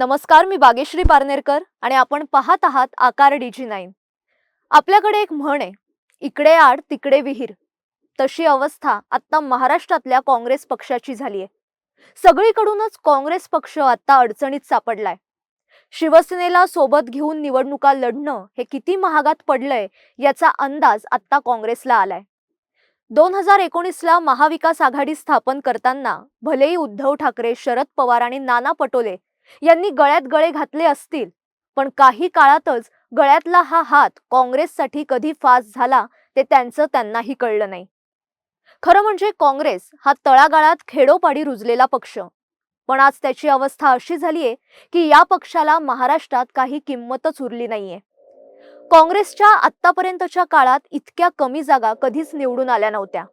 नमस्कार मी बागेश्री पारनेरकर आणि आपण पाहत आहात आकार डीजी नाईन आपल्याकडे एक म्हण आहे इकडे आड तिकडे विहीर. तशी अवस्था आता महाराष्ट्रातल्या काँग्रेस पक्षाची झाली आहे सगळीकडूनच काँग्रेस पक्ष आता अडचणीत सापडलाय. शिवसेनेला सोबत घेऊन निवडणुका लढणं हे किती महागात पडलंय याचा अंदाज आता काँग्रेसला आलाय. दोन हजार एकोणीसला महाविकास आघाडी स्थापन करताना भलेही उद्धव ठाकरे शरद पवार आणि नाना पटोले यांनी गळ्यात गळे घातले असतील. पण काही काळातच गळ्यातला हा हात काँग्रेससाठी कधी फास झाला ते त्यांचं त्यांनाही कळलं नाही. खरं म्हणजे काँग्रेस हा तळागाळात खेडोपाडी रुजलेला पक्ष. पण आज त्याची अवस्था अशी झालीये की या पक्षाला महाराष्ट्रात काही किंमतच उरली नाहीये. काँग्रेसच्या आतापर्यंतच्या काळात इतक्या कमी जागा कधीच निवडून आल्या नव्हत्या.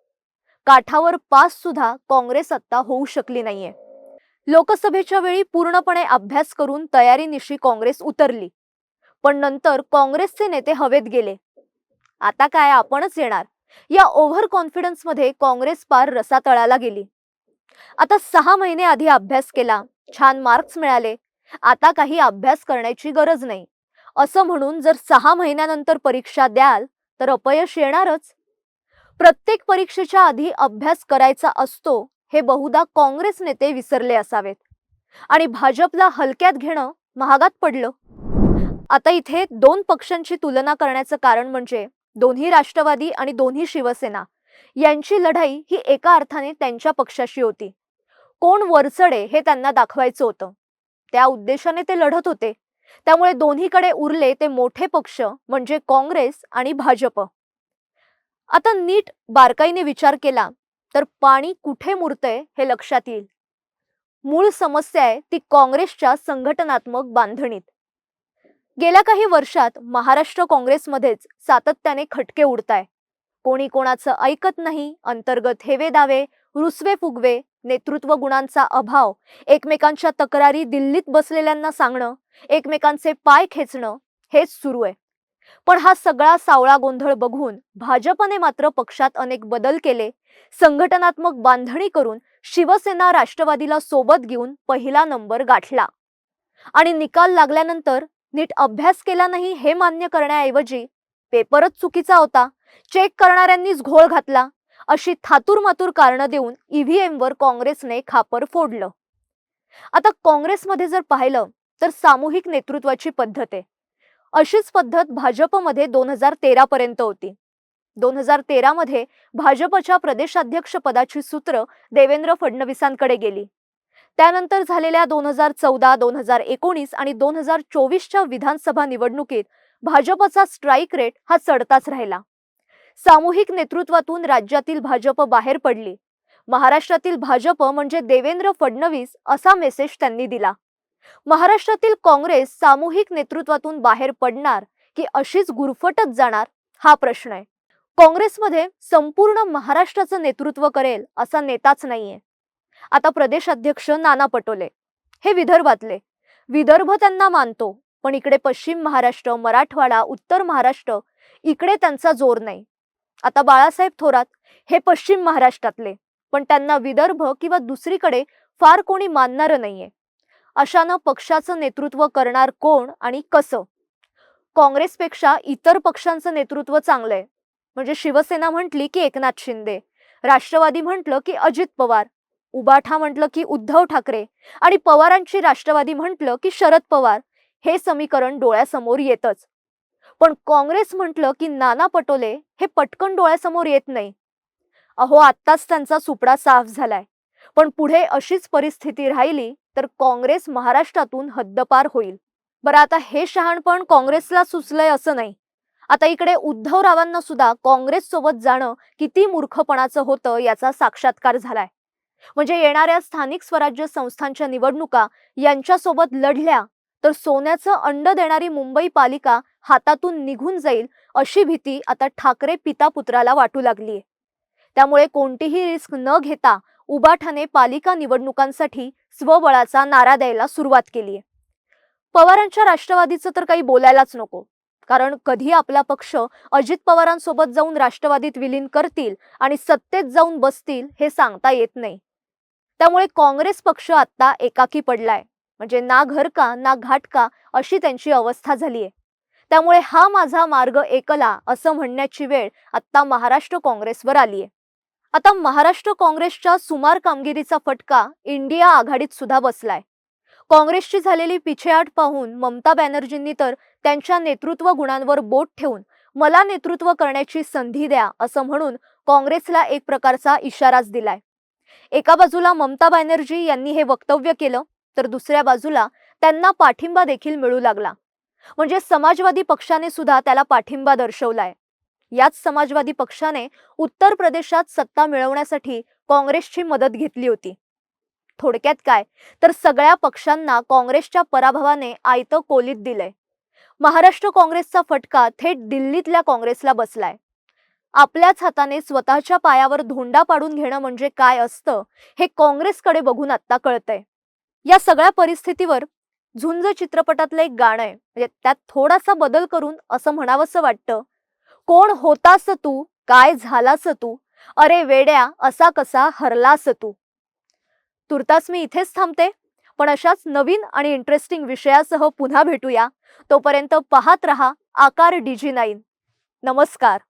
काठावर पास सुद्धा काँग्रेस आत्ता होऊ शकली नाहीये. लोकसभेच्या वेळी पूर्णपणे अभ्यास करून तयारीनिशी काँग्रेस उतरली. पण नंतर काँग्रेसचे नेते हवेत गेले. आता काय आपणच येणार? या ओव्हर कॉन्फिडन्समध्ये काँग्रेस पार रसातळाला गेली. आता सहा महिने आधी अभ्यास केला. छान मार्क्स मिळाले. आता काही अभ्यास करण्याची गरज नाही. असं म्हणून जर सहा महिन्यानंतर परीक्षा द्याल तर अपयश येणारच. प्रत्येक परीक्षेच्या आधी अभ्यास करायचा असतो हे बहुधा काँग्रेस नेते विसरले असावेत. आणि भाजपला हलक्यात घेणं महागात पडलं. आता इथे दोन पक्षांची तुलना करण्याचं कारण म्हणजे दोन्ही राष्ट्रवादी आणि दोन्ही शिवसेना यांची लढाई ही एका अर्थाने त्यांच्या पक्षाशी होती. कोण वरचढे हे त्यांना दाखवायचं होतं. त्या उद्देशाने ते लढत होते. त्यामुळे दोन्हीकडे उरले ते मोठे पक्ष म्हणजे काँग्रेस आणि भाजप. आता नीट बारकाईने विचार केला तर पाणी कुठे मुरतंय हे लक्षात येईल. मूळ समस्या आहे ती काँग्रेसच्या संघटनात्मक बांधणीत. गेल्या काही वर्षात महाराष्ट्र काँग्रेसमध्येच सातत्याने खटके उडताय. कोणी कोणाचं ऐकत नाही अंतर्गत हेवे दावे रुसवे फुगवे नेतृत्व गुणांचा अभाव एकमेकांच्या तक्रारी दिल्लीत बसलेल्यांना सांगणं एकमेकांचे पाय खेचणं हेच सुरू आहे. पण हा सगळा सावळा गोंधळ बघून भाजपने मात्र पक्षात अनेक बदल केले. संघटनात्मक बांधणी करून शिवसेना राष्ट्रवादीला सोबत घेऊन पहिला नंबर गाठला. आणि निकाल लागल्यानंतर नीट अभ्यास केला नाही हे मान्य करण्याऐवजी पेपरच चुकीचा होता. चेक करणाऱ्यांनीच घोळ घातला. अशी थातूर मातूर कारणं देऊन ईव्हीएमवर काँग्रेसने खापर फोडलं. आता काँग्रेसमध्ये जर पाहिलं तर सामूहिक नेतृत्वाची पद्धत आहे. अशीच पद्धत भाजपमध्ये दोन हजार तेरा पर्यंत होती. दोन हजार तेरामध्ये भाजपच्या प्रदेशाध्यक्ष पदाची सूत्र देवेंद्र फडणवीसांकडे गेली. त्यानंतर झालेल्या दोन हजार चौदा दोन हजार एकोणीस आणि दोन हजार चोवीसच्या विधानसभा निवडणुकीत भाजपचा स्ट्राईक रेट हा चढताच राहिला. सामूहिक नेतृत्वातून राज्यातील भाजप बाहेर पडली. महाराष्ट्रातील भाजप म्हणजे देवेंद्र फडणवीस असा मेसेज त्यांनी दिला. महाराष्ट्रातील काँग्रेस सामूहिक नेतृत्वातून बाहेर पडणार की अशीच गुरफटत जाणार हा प्रश्न आहे. काँग्रेसमध्ये संपूर्ण महाराष्ट्राचं नेतृत्व करेल असा नेताच नाहीये. आता प्रदेश अध्यक्ष नाना पटोले हे विदर्भातले. विदर्भ त्यांना मानतो पण इकडे पश्चिम महाराष्ट्र मराठवाडा उत्तर महाराष्ट्र इकडे त्यांचा जोर नाही. आता बाळासाहेब थोरात हे पश्चिम महाराष्ट्रातले पण त्यांना विदर्भ किंवा दुसरीकडे फार कोणी मानणारं नाहीये. अशानं पक्षाचं नेतृत्व करणार कोण आणि कसं? काँग्रेसपेक्षा इतर पक्षांचं नेतृत्व चांगलंय. म्हणजे शिवसेना म्हटली की एकनाथ शिंदे. राष्ट्रवादी म्हटलं की अजित पवार. उबाठा म्हटलं की उद्धव ठाकरे. आणि पवारांची राष्ट्रवादी म्हटलं की शरद पवार. हे समीकरण डोळ्यासमोर येतच. पण काँग्रेस म्हटलं की नाना पटोले हे पटकन डोळ्यासमोर येत नाही. अहो आत्ताच त्यांचा सुपडा साफ झालाय. पण पुढे अशीच परिस्थिती राहिली तर काँग्रेस महाराष्ट्रातून हद्दपार होईल. बरं आता हे शहाणपण काँग्रेसला सुचलंय असं नाही. आता इकडे उद्धवरावांना सुद्धा काँग्रेस सोबत जाणं किती मूर्खपणाचं होतं याचा साक्षात्कार झालाय. म्हणजे येणाऱ्या स्थानिक स्वराज्य संस्थांच्या निवडणुका यांच्यासोबत लढल्या तर सोन्याचं अंड देणारी मुंबई पालिका हातातून निघून जाईल अशी भीती आता ठाकरे पिता पुत्राला वाटू लागलीय. त्यामुळे कोणतीही रिस्क न घेता उबाठाने पालिका निवडणुकांसाठी स्वबळाचा नारा द्यायला सुरुवात केलीय पवारांच्या राष्ट्रवादीचं तर काही बोलायलाच नको कारण कधी आपला पक्ष अजित पवारांसोबत जाऊन राष्ट्रवादीत विलीन करतील आणि सत्तेत जाऊन बसतील हे सांगता येत नाही. त्यामुळे काँग्रेस पक्ष आता एकाकी पडलाय म्हणजे ना घर का ना घाट का अशी त्यांची अवस्था झालीये त्यामुळे हा माझा मार्ग एकला असं म्हणण्याची वेळ आत्ता महाराष्ट्र काँग्रेसवर आली आहे. आता महाराष्ट्र काँग्रेसच्या सुमार कामगिरीचा फटका इंडिया आघाडीत सुद्धा बसलाय. काँग्रेसची झालेली पिछेहाट पाहून ममता बॅनर्जींनी तर त्यांच्या नेतृत्व गुणांवर बोट ठेवून मला नेतृत्व करण्याची संधी द्या असं म्हणून काँग्रेसला एक प्रकारचा इशाराच दिलाय. एका बाजूला ममता बॅनर्जी यांनी हे वक्तव्य केलं तर दुसऱ्या बाजूला त्यांना पाठिंबा देखील मिळू लागला. म्हणजे समाजवादी पक्षाने सुद्धा त्याला पाठिंबा दर्शवलाय. याच समाजवादी पक्षाने उत्तर प्रदेशात सत्ता मिळवण्यासाठी काँग्रेसची मदत घेतली होती. थोडक्यात काय? तर सगळ्या पक्षांना काँग्रेसच्या पराभवाने आयतं कोलीत दिलंय. महाराष्ट्र काँग्रेसचा फटका थेट दिल्लीतल्या काँग्रेसला बसलाय. आपल्याच हाताने स्वतःच्या पायावर धोंडा पाडून घेणं म्हणजे काय असतं हे काँग्रेसकडे बघून आत्ता कळतंय. या सगळ्या परिस्थितीवर झुंज चित्रपटातलं एक गाणं आहे. म्हणजे त्यात थोडासा बदल करून असं म्हणावंसं वाटतं कोण होतास तू? काय झालास तू? अरे वेड्या असा कसा हरलास तू? तुर्तास मी इथेच थांबते. पण अशाच नवीन आणि इंटरेस्टिंग विषयासह पुन्हा भेटूया. तोपर्यंत पाहत रहा आकार डीजी नाईन नमस्कार.